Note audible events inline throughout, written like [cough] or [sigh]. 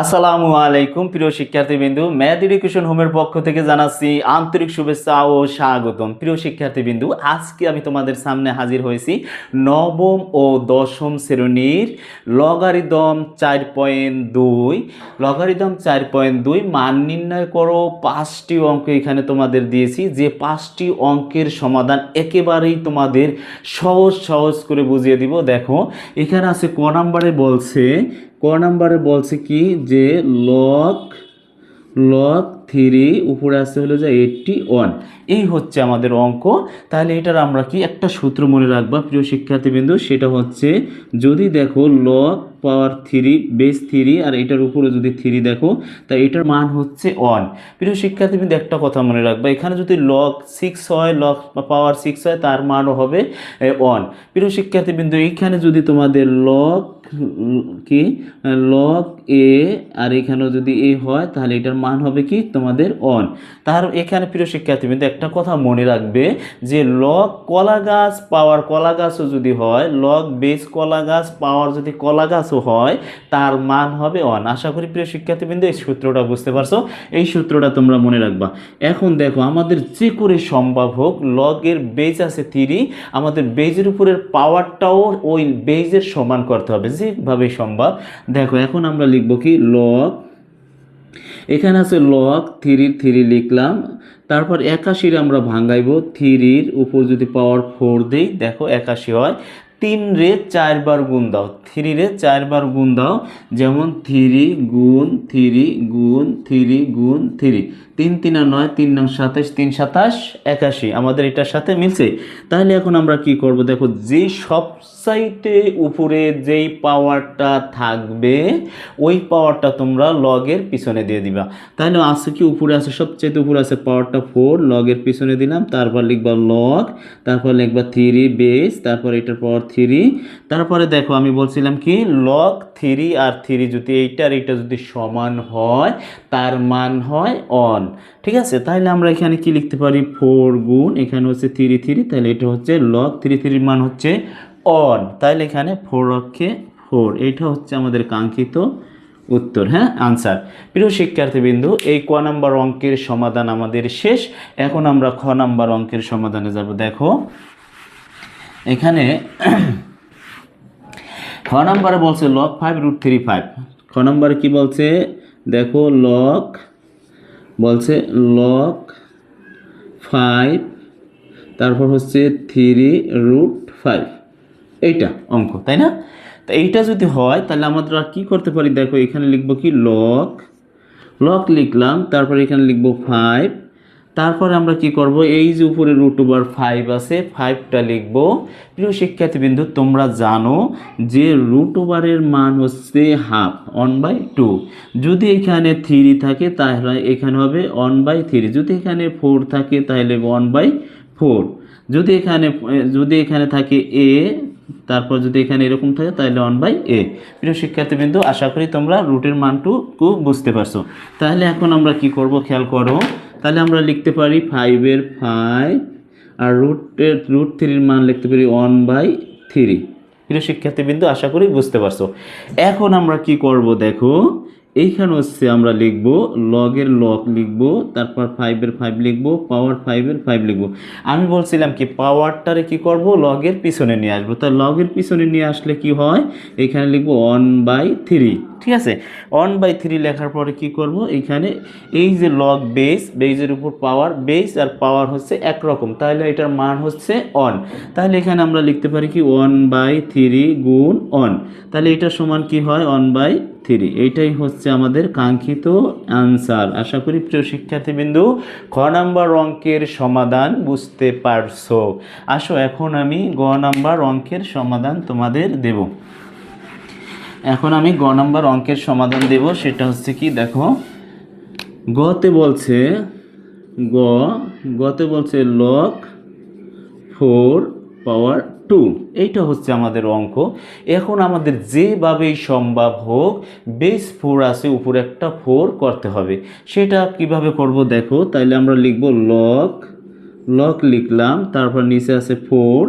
আসসালামু আলাইকুম, প্রিয় শিক্ষার্থীবৃন্দু। ম্যাথ এডুকেশন হোমের পক্ষ থেকে জানাচ্ছি আন্তরিক শুভেচ্ছা ও স্বাগতম। প্রিয় শিক্ষার্থীবৃন্দু, আজকে আমি তোমাদের সামনে হাজির হয়েছি নবম ও দশম শ্রেণির লগারিদম চার পয়েন্ট দুই। লগারিদম চার পয়েন্ট দুই মান নির্ণয় করো, পাঁচটি অঙ্ক এখানে তোমাদের দিয়েছি। যে পাঁচটি অঙ্কের সমাধান একেবারেই তোমাদের সহজ সহজ করে বুঝিয়ে দিব। দেখো, এখানে আছে ক নাম্বারে বলছে ক নাম্বারে বলছে কি যে লক লক থ্রি উপরে আসতে হলো যে এইটটি ওয়ান এই হচ্ছে আমাদের অঙ্ক। তাহলে এটার আমরা কি একটা সূত্র মনে রাখবা, প্রিয় শিক্ষার্থীবৃন্দু, সেটা হচ্ছে যদি দেখো log power three base three আর এটার উপরে যদি থ্রি দেখো, তা এটার মান হচ্ছে ওয়ান প্রিয় শিক্ষার্থীবৃন্দু, একটা কথা মনে রাখবা, এখানে যদি লক সিক্স হয় লক পাওয়ার সিক্স হয়, তার মানও হবে ওয়ান প্রিয় শিক্ষার্থীবৃন্দু এইখানে যদি তোমাদের লক কি? লক এ, আর এখানেও যদি এ হয়, তাহলে এটার মান হবে কি? তোমাদের অন তার এখানে প্রিয় শিক্ষার্থীবৃন্দ, একটা কথা মনে রাখবে যে লক কলা গাছ পাওয়ার কলা গাছও যদি হয় লক বেস কলা গাছ পাওয়ার যদি কলা গাছও হয়, তার মান হবে অন আশা করি প্রিয় শিক্ষার্থীবৃন্দ, এই সূত্রটা বুঝতে পারছ? এই সূত্রটা তোমরা মনে রাখবা। এখন দেখো, আমাদের যে করে সম্ভব হোক লগের বেজ আছে থ্রি আমাদের বেজের উপরের পাওয়ারটাও ওই বেজের সমান করতে হবে। যেভাবে সম্ভব। দেখো, এখন আমরা লিখব কি? লগ এখানে আছে লক থ্রির থ্রি লিখলাম। তারপর একাশির আমরা ভাঙাইব, থ্রির উপর যদি পাওয়ার ফোর দিই, দেখো একাশি হয়। তিন রে চারবার গুণ দাও থ্রি রে চারবার গুণ দাও, যেমন থ্রি গুণ থ্রি গুণ থ্রি গুণ, থ্রি। তিন তিন আর নয়, তিন নং সাতাশ, তিন সাতাশ, একাশি। আমাদের এটার সাথে মিলছে। তাহলে এখন আমরা কি করব? দেখো, যে সব সাইটে উপরে যেই পাওয়ারটা থাকবে, ওই পাওয়ারটা তোমরা লগের পিছনে দিয়ে দিবা। তাহলে আছে কি? উপরে আছে সবচেয়ে উপরে আছে পাওয়ারটা ফোর লগের পিছনে দিলাম, তারপর লিখবা লগ তারপর লিখবা থ্রি বেস তারপর এটার পাওয়ার থ্রি তারপরে দেখো, আমি বলছিলাম কি? লগ থ্রি আর থ্রি যদি এইটা আর এইটা যদি সমান হয়, তার মান হয় অন ঠিক আছে? তাহলে আমরা এখানে কি লিখতে পারি? ফোর গুণ, এখানে হচ্ছে থ্রি থ্রি তাহলে এটা হচ্ছে লক থ্রি থ্রির মান হচ্ছে অন তাহলে এখানে ফোর অক্ষে ফোর এইটা হচ্ছে আমাদের কাঙ্ক্ষিত উত্তর হ্যাঁ? আনসার প্রিয় শিক্ষার্থীবৃন্দু, এই ক নাম্বার অঙ্কের সমাধান আমাদের শেষ। এখন আমরা খ নাম্বার অঙ্কের সমাধানে যাব। দেখো, এখানে [clears throat] খ নাম্বারে বলছে log five root three five খ নাম্বারে কি বলছে? দেখো লক বলছে লক ফাইভ তারপর হচ্ছে থ্রি রুট ফাইভ এইটা অঙ্ক, তাই না? তা এইটা যদি হয়, তাহলে আমাদের আর কী করতে পারি? দেখো, এখানে লিখব কি লক লক লিখলাম, তারপর এখানে লিখব ফাইভ তারপরে আমরা কি করব? এই যে উপরে রুট ওভার ফাইভ আছে ফাইভটা লিখব। প্রিয় শিক্ষার্থীবৃন্দু, তোমরা জানো যে রুট ওভারের মান হচ্ছে হাফ ওয়ান বাই টু যদি এখানে থ্রি থাকে, তাহলে এখানে হবে ওয়ান বাই থ্রি যদি এখানে ফোর থাকে, তাহলে ওয়ান বাই ফোর যদি এখানে যদি এখানে থাকে এ তারপর যদি এখানে এরকম থাকে, তাহলে ওয়ান বাই এ প্রিয় শিক্ষার্থীবৃন্দু, আশা করি তোমরা রুটের মানটুকু বুঝতে পারছ। তাহলে এখন আমরা কি করব, খেয়াল করো। তাহলে আমরা লিখতে পারি ফাইভের ফাইভ আর রুটের রুট থ্রির মান লিখতে পারি ওয়ান বাই থ্রি প্রিয় শিক্ষার্থীবৃন্দু, আশা করি বুঝতে পারছ। এখন আমরা কি করব, দেখো। এইখানে হচ্ছে আমরা লিখব, লগের লগ লিখব, তারপর ফাইভের ফাইভ লিখব পাওয়ার ফাইভের ফাইভ লিখব। আমি বলছিলাম কি পাওয়ারটারে কি করব? লগের পিছনে নিয়ে আসব। তা লগের পিছনে নিয়ে আসলে কি হয়? এখানে লিখব ওয়ান বাই থ্রি ঠিক আছে? ওয়ান বাই থ্রি লেখার পরে কি করব? এইখানে এই যে লগ বেস বেজের উপর পাওয়ার বেস আর পাওয়ার হচ্ছে একরকম। তাহলে এটার মান হচ্ছে অন তাহলে এখানে আমরা লিখতে পারি কি ওয়ান বাই থ্রি গুণ অন তাহলে এটা সমান কি হয়? ওয়ান বাই থ্রি এইটাই হচ্ছে আমাদের কাঙ্ক্ষিত আনসার আশা করি প্রিয় শিক্ষার্থীবৃন্দু, খ নাম্বার অঙ্কের সমাধান বুঝতে পারছ। আসো, এখন আমি গ নাম্বার অঙ্কের সমাধান তোমাদের দেব। এখন আমি গ নাম্বার অঙ্কের সমাধান দেব, সেটা হচ্ছে কি, দেখো, গতে বলছে গ, গতে বলছে লক ফোর পাওয়ার টু এইটা হচ্ছে আমাদের অঙ্ক। এখন আমাদের যেভাবেই সম্ভব হোক বেস ফোর আছে, উপরে একটা ফোর করতে হবে। সেটা কীভাবে করব, দেখো, তাইলে আমরা লিখব লক লক লিখলাম, তারপর নিচে আছে ফোর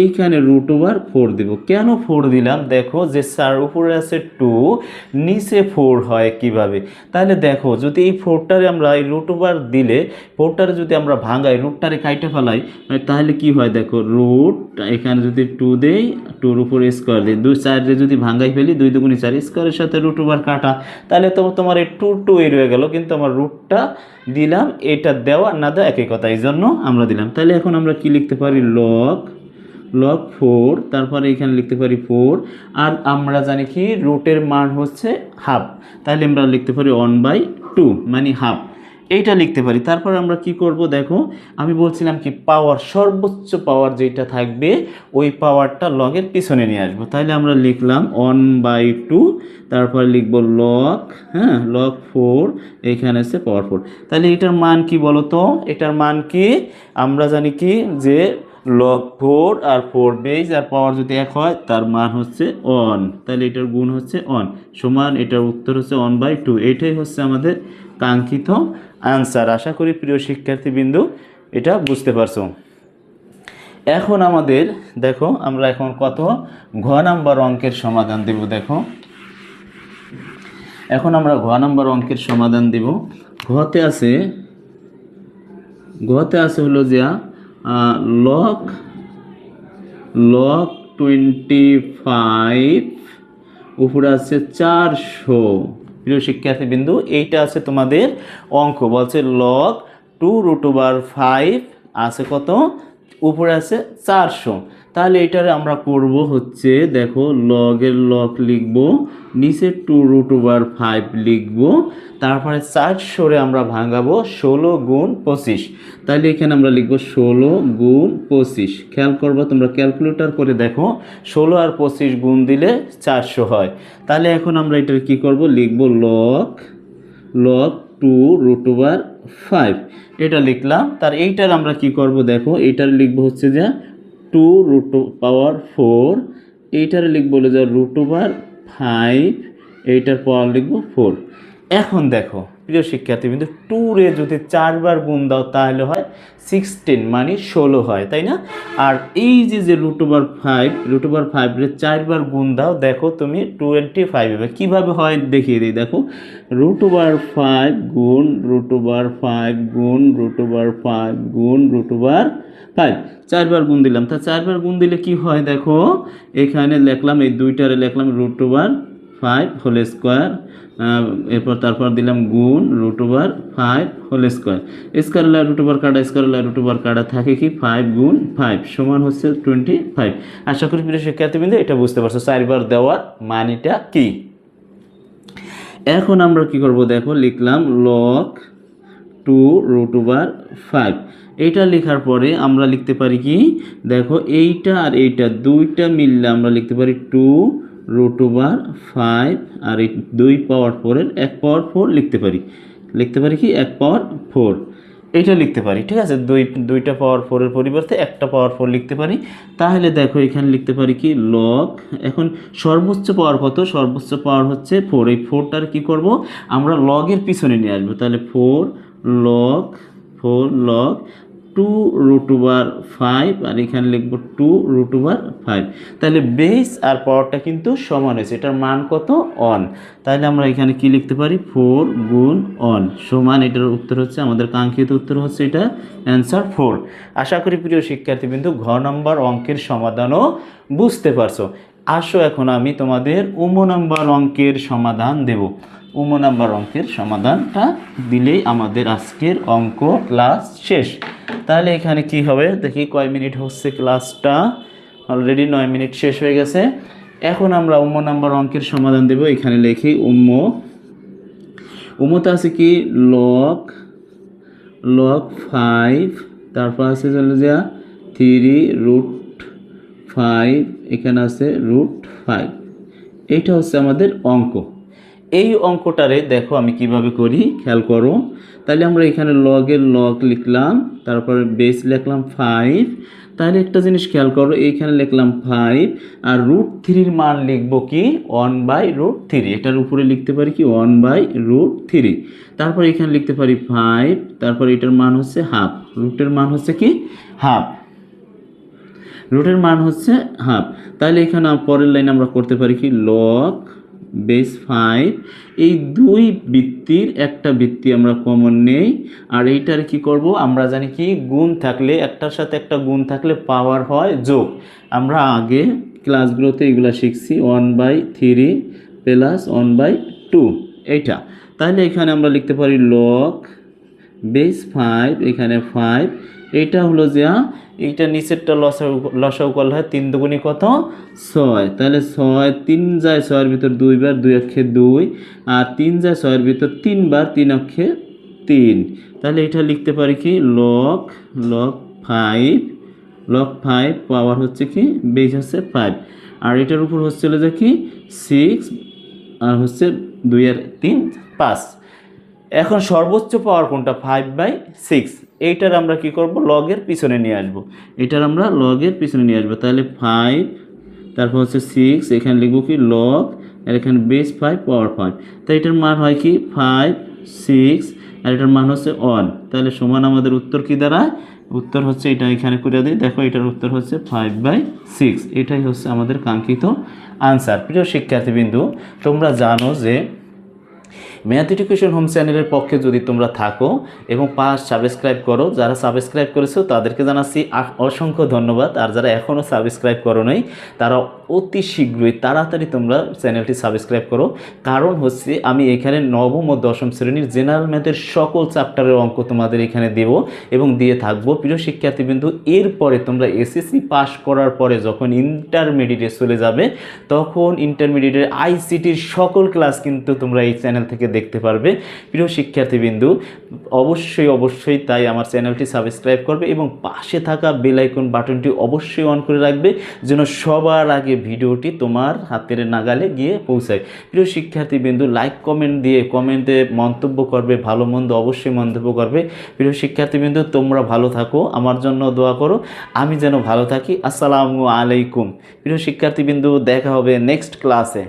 এইখানে রুট ওভার ফোর দিব। কেন ফোর দিলাম? দেখো যে স্যার উপরে আছে টু নিচে ফোর হয় কীভাবে? তাহলে দেখো, যদি এই ফোরটারে আমরা এই রুট ওভার দিলে ফোরটারে যদি আমরা ভাঙাই রুটটারে কাইটে ফেলাই তাহলে কি হয় দেখো রুট এখানে যদি টু দেই টুর উপর স্কোয়ার দিই। দুই, চারে যদি ভাঙাই ফেলি, দুই দুগুণি চার স্কোয়ারের সাথে রুট ওভার কাটা। তাহলে তো তোমার এই টু টু এই রয়ে গেল, কিন্তু আমার রুটটা দিলাম, এটা দেওয়া না দেওয়া একই কথা, এই জন্য আমরা দিলাম। তাহলে এখন আমরা কি লিখতে পারি? লক লক ফোর তারপরে এখানে লিখতে পারি ফোর আর আমরা জানি কি? রুটের মান হচ্ছে হাফ তাহলে আমরা লিখতে পারি ওয়ান বাই টু মানে হাফ এইটা লিখতে পারি। তারপর আমরা কি করব দেখো, আমি বলছিলাম কি পাওয়ার সর্বোচ্চ পাওয়ার যেটা থাকবে, ওই পাওয়ারটা লগের পিছনে নিয়ে আসব। তাহলে আমরা লিখলাম ওয়ান বাই টু তারপর লিখব লক হ্যাঁ লক ফোর এখানে আছে পাওয়ার ফোর তাহলে এটার মান কি বলো তো এটার মান কি? আমরা জানি কি যে লগ ফোর আর ফোর বেজ আর পাওয়ার যদি এক হয়, তার মান হচ্ছে অন তাহলে এটার গুণ হচ্ছে অন সমান এটার উত্তর হচ্ছে অন বাই টু এটাই হচ্ছে আমাদের কাঙ্ক্ষিত আনসার। আশা করি প্রিয় শিক্ষার্থীবৃন্দু, এটা বুঝতে পারছ। এখন আমাদের, দেখো, আমরা এখন কত? ঘ নাম্বার অঙ্কের সমাধান দেব, দেখো। এখন আমরা ঘ নাম্বার অঙ্কের সমাধান দেব। ঘতে আছে ঘতে আছে হলো যে লক লক টোয়েন্টি ফাইভ উপরে আছে চারশো। প্রিয় শিক্ষার্থী বিন্দু, এইটা আছে তোমাদের অঙ্ক। বলছে log two root over five আছে কত? উপরে আছে চারশো। তাহলে এটারে আমরা করব হচ্ছে, দেখো, লগের লগ লিখব নিচে টু রুট ওভার ফাইভ লিখব, তারপরে চারশোরে আমরা ভাঙাবো ষোলো গুণ পঁচিশ। তাহলে এখানে আমরা লিখব ষোলো গুণ পঁচিশ। খেয়াল করব, তোমরা ক্যালকুলেটর করে দেখো, ষোলো আর পঁচিশ গুণ দিলে চারশো হয়। তাহলে এখন আমরা এটার কি করব? লিখব log log two root over five এটা লিখলাম, তার এইটার আমরা কি করব? দেখো, এইটার লিখব হচ্ছে যে টু রুট পাওয়ার ফোর, এইটার লিখব যে রুট ওভার ফাইভ, এইটার পাওয়ার লিখব ফোর। এখন দেখো প্রিয় শিক্ষার্থী কিন্তু টুরে যদি চারবার গুণ দাও তাহলে হয় সিক্সটিন মানে ষোলো হয়, তাই না? আর এই যে যে root over five root over ফাইভের চারবার গুণ দাও, দেখো তুমি টোয়েন্টি ফাইভ হবে কীভাবে হয় দেখিয়ে দিই, দেখো। রুট ওভার ফাইভ গুণ রুট ওভার ফাইভ গুণ রুট ওভার ফাইভ গুণ রুট ওভার ফাইভ চারবার গুণ দিলাম, তা চারবার গুণ দিলে কি হয়, দেখো? এখানে লিখলাম, এই দুইটারে লিখলাম root over five whole square এরপর তারপর দিলাম গুণ root over five whole square square লাই রুট ওভার কাটা স্কোয়ার লাই রুট ওভার কাটা থাকে কি? ফাইভ গুণ ফাইভ সমান হচ্ছে টোয়েন্টি ফাইভ আশা করি প্রিয় শিক্ষার্থীবৃন্দ, এটা বুঝতে পারছ। চারবার দেওয়ার মানিটা কি? এখন আমরা কি করব দেখো, লিখলাম log two root over five এইটা লেখার পরে আমরা লিখতে পারি কি? দেখো এইটা আর এইটা দুইটা মিললে আমরা লিখতে পারি টু রুট ফাইভ আর এই দুই পাওয়ার ফোরের এক পাওয়ার ফোর লিখতে পারি। লিখতে পারি কি? এক পাওয়ার ফোর এইটা লিখতে পারি, ঠিক আছে? দুই, দুইটা পাওয়ার ফোরের পরিবর্তে একটা পাওয়ার ফোর লিখতে পারি। তাহলে দেখো, এখানে লিখতে পারি কি? লক এখন সর্বোচ্চ পাওয়ার কত? সর্বোচ্চ পাওয়ার হচ্ছে ফোর এই ফোরটার কি করব? আমরা লগের পিছনে নিয়ে আসব। তাহলে four log four log two root over five আর এখানে লিখব টু রুট ওভার ফাইভ তাহলে বেস আর পাওয়ারটা কিন্তু সমান হয়েছে। এটার মান কত? অন তাহলে আমরা এখানে কি লিখতে পারি? ফোর গুণ অন সমান, এটার উত্তর হচ্ছে, আমাদের কাঙ্ক্ষিত উত্তর হচ্ছে এটা অ্যান্সার ফোর আশা করি প্রিয় শিক্ষার্থী বিন্দু ঘ নম্বর অঙ্কের সমাধানও বুঝতে পারছ। আসো এখন আমি তোমাদের উম নম্বর অঙ্কের সমাধান দেব। উম নাম্বার অঙ্কের সমাধানটা দিলেই আমাদের আজকের অঙ্ক ক্লাস শেষ। তাহলে এখানে কি হবে? দেখি কয় মিনিট হচ্ছে ক্লাসটা? অলরেডি নয় মিনিট শেষ হয়ে গেছে। এখন আমরা উম্ম নাম্বার অঙ্কের সমাধান দেব। এখানে লিখি উম্ম উম্মতে আছে কি? লক লক ফাইভ তারপর আছে চলে যা থ্রি রুট ফাইভ এখানে আছে রুট ফাইভ এইটা হচ্ছে আমাদের অঙ্ক। এই অঙ্কটারে দেখো আমি কীভাবে করি, খেয়াল করো। তাহলে আমরা এখানে লগের লগ লিখলাম, তারপরে বেস লিখলাম ফাইভ তাহলে একটা জিনিস খেয়াল করো, এইখানে লিখলাম ফাইভ আর রুট থ্রির মান লিখব কি? ওয়ান বাই রুট থ্রি এটার উপরে লিখতে পারি কি? ওয়ান বাই রুট থ্রি তারপর এখানে লিখতে পারি ফাইভ তারপর এটার মান হচ্ছে হাফ রুটের মান হচ্ছে কি? হাফ রুটের মান হচ্ছে হাফ তাহলে এখানে পরের লাইন আমরা করতে পারি কি? Log base five. এই দুই বৃত্তির একটা বৃত্তি আমরা কমন নেই। আর এইটার কি করব? আমরা জানি কি, গুণ থাকলে, একটার সাথে একটা গুণ থাকলে পাওয়ার হয় যোগ। আমরা আগে ক্লাসগুলোতে এগুলো শিখছি one by three plus one by two এইটা। তাহলে এখানে আমরা লিখতে পারি লগ বেস ফাইভ এখানে ফাইভ এটা হলো যে এইটা নিচেরটা লসা করলে হয় তিন দুগুণি কত? ছয়। তাহলে ছয়, তিন যায় ছয়ের ভিতর দুইবার দুই অক্ষে দুই, আর তিন যায় ছয়ের ভিতর তিনবার তিন অক্ষে তিন। তাহলে এটা লিখতে পারি কি? Log log five log five power হচ্ছে কি? বেস হচ্ছে ফাইভ আর এটার উপর হচ্ছিল যে কি? সিক্স আর হচ্ছে দুই আর তিন, পাঁচ। এখন সর্বোচ্চ পাওয়ার কোনটা? ফাইভ বাই সিক্স এইটার আমরা কি করব? লগের পিছনে নিয়ে আসব। এটার আমরা লগের পিছনে নিয়ে আসব। তাহলে ফাইভ তারপর হচ্ছে সিক্স এখানে লিখব কি? লগ আর এখানে বেস ফাইভ পাওয়ার ফাইভ তো এটার মান হয় কি? ফাইভ সিক্স আর এটার মান হচ্ছে ওয়ান তাহলে সমান আমাদের উত্তর কি দাঁড়ায়? উত্তর হচ্ছে এটা এখানে করে দিই। দেখো, এটার উত্তর হচ্ছে ফাইভ বাই সিক্স এটাই হচ্ছে আমাদের কাঙ্ক্ষিত আনসার প্রিয় শিক্ষার্থীবৃন্দু, তোমরা জানো যে ম্যাথ এডুকেশন হোম চ্যানেলের পক্ষে যদি তোমরা থাকো এবং পাস সাবস্ক্রাইব করো, যারা সাবস্ক্রাইব করেছ তাদেরকে জানাচ্ছি অসংখ্য ধন্যবাদ। আর যারা এখনও সাবস্ক্রাইব করো নাই, তারা অতি শীঘ্রই তাড়াতাড়ি তোমরা চ্যানেলটি সাবস্ক্রাইব করো। কারণ হচ্ছে আমি এখানে নবম ও দশম শ্রেণির জেনারেল ম্যাথের সকল চ্যাপ্টারের অঙ্ক তোমাদের এখানে দেব এবং দিয়ে থাকব। প্রিয় শিক্ষার্থীবৃন্দু, এরপরে তোমরা এসএসসি পাস করার পরে যখন ইন্টারমিডিয়েটে চলে যাবে, তখন ইন্টারমিডিয়েটের আইসিটির সকল ক্লাস কিন্তু তোমরা এই চ্যানেল থেকে দেখতে পারবে। প্রিয় শিক্ষার্থীবৃন্দু, অবশ্যই অবশ্যই তাই আমার চ্যানেলটি সাবস্ক্রাইব করবে এবং পাশে থাকা বেল আইকন বাটনটি অবশ্যই অন করে রাখবে যেন সবার আগে ভিডিওটি তোমার হাতের নাগালে গিয়ে পৌঁছায়। প্রিয় শিক্ষার্থীবৃন্দু লাইক কমেন্ট দিয়ে কমেন্টে মন্তব্য করবে, ভালো, মন্দ অবশ্যই মন্তব্য করবে। প্রিয় শিক্ষার্থীবৃন্দু, তোমরা ভালো থাকো, আমার জন্য দোয়া করো, আমি যেন ভালো থাকি। আসসালামু আলাইকুম। প্রিয় শিক্ষার্থীবৃন্দু, দেখা হবে নেক্সট ক্লাসে